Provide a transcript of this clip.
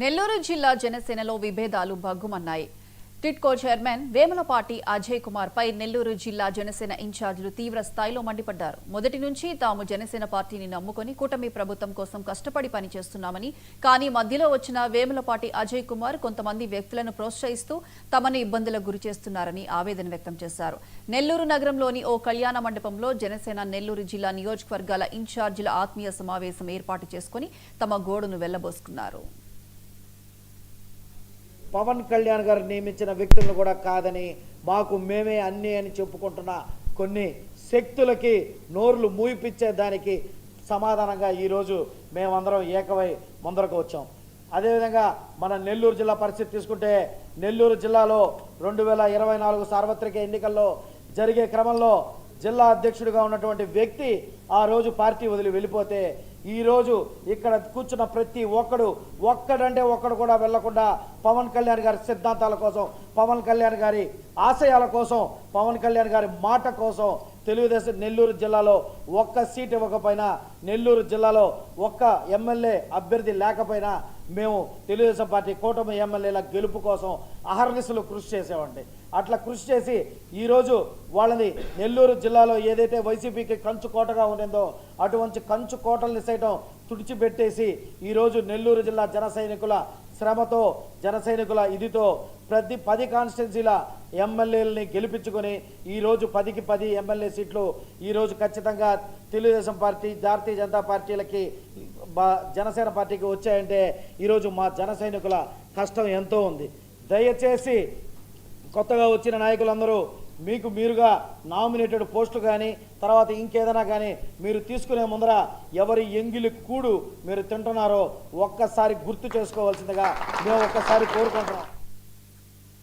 నెల్లూరు జిల్లా జనసేనలో విభేదాలు భగ్గుమన్నాయి. టిట్కో చైర్మన్ వేములపాటి అజయ్ కుమార్ పై నెల్లూరు జిల్లా జనసేన ఇన్ఛార్జీలు తీవ్ర స్థాయిలో మండిపడ్డారు. మొదటి నుంచి తాము జనసేన పార్టీని నమ్ముకొని కూటమి ప్రభుత్వం కోసం కష్టపడి పనిచేస్తున్నామని కానీ మధ్యలో వచ్చిన వేములపాటి అజయ్ కుమార్ కొంతమంది వ్యక్తులను ప్రోత్సహిస్తూ తమను ఇబ్బందులకు గురి చేస్తున్నారని ఆవేదన వ్యక్తం చేశారు. నెల్లూరు నగరంలోని ఓ కళ్యాణ మండపంలో జనసేన నెల్లూరు జిల్లా నియోజకవర్గాల ఇన్ఛార్జీల ఆత్మీయ సమావేశం ఏర్పాటు చేసుకుని తమ గోడును వెళ్ళబోసుకున్నారు. పవన్ కళ్యాణ్ గారు నియమించిన వ్యక్తులను కూడా కాదని మాకు మేమే అన్నీ అని చెప్పుకుంటున్న కొన్ని శక్తులకి నోర్లు మూయిపిచ్చే దానికి సమాధానంగా ఈరోజు మేమందరం ఏకమై ముందరకు వచ్చాం. అదేవిధంగా మన నెల్లూరు జిల్లా పరిస్థితి తీసుకుంటే నెల్లూరు జిల్లాలో రెండు వేల ఇరవై నాలుగు సార్వత్రిక ఎన్నికల్లో జరిగే క్రమంలో జిల్లా అధ్యక్షుడిగా ఉన్నటువంటి వ్యక్తి ఆ రోజు పార్టీ వదిలి వెళ్ళిపోతే ఈరోజు ఇక్కడ కూర్చున్న ప్రతి ఒక్కడు ఒక్కడంటే ఒక్కడు కూడా వెళ్ళకుండా పవన్ కళ్యాణ్ గారి సిద్ధాంతాల కోసం పవన్ కళ్యాణ్ గారి ఆశయాల కోసం పవన్ కళ్యాణ్ గారి మాట కోసం తెలుగుదేశం నెల్లూరు జిల్లాలో ఒక్క సీట్ ఇవ్వకపోయినా నెల్లూరు జిల్లాలో ఒక్క ఎమ్మెల్యే అభ్యర్థి లేకపోయినా మేము తెలుగుదేశం పార్టీ కూటమి ఎమ్మెల్యేల గెలుపు కోసం అహర్నిశలు కృషి చేసేవాడి అట్లా కృషి చేసి ఈరోజు వాళ్ళని నెల్లూరు జిల్లాలో ఏదైతే వైసీపీకి కంచు కోటగా ఉండిందో అటువంటి కంచుకోటల్ని సైతం తుడిచిపెట్టేసి ఈరోజు నెల్లూరు జిల్లా జన సైనికుల శ్రమతో జన సైనికుల ఇదితో ప్రతి పది కాన్స్టిట్యున్సీల ఎమ్మెల్యేలని గెలిపించుకొని ఈరోజు పదికి పది ఎమ్మెల్యే సీట్లు ఈరోజు ఖచ్చితంగా తెలుగుదేశం పార్టీ భారతీయ జనతా పార్టీలకి మా జనసేన పార్టీకి వచ్చాయంటే ఈరోజు మా జన సైనికుల కష్టం ఎంతో ఉంది. దయచేసి కొత్తగా వచ్చిన నాయకులందరూ మీకు మీరుగా నామినేటెడ్ పోస్టు కానీ తర్వాత ఇంకేదైనా కానీ మీరు తీసుకునే ముందర ఎవరి ఎంగిలి కూడు మీరు తింటున్నారో ఒక్కసారి గుర్తు చేసుకోవాల్సిందిగా మేము ఒక్కసారి కోరుకుంటున్నాం.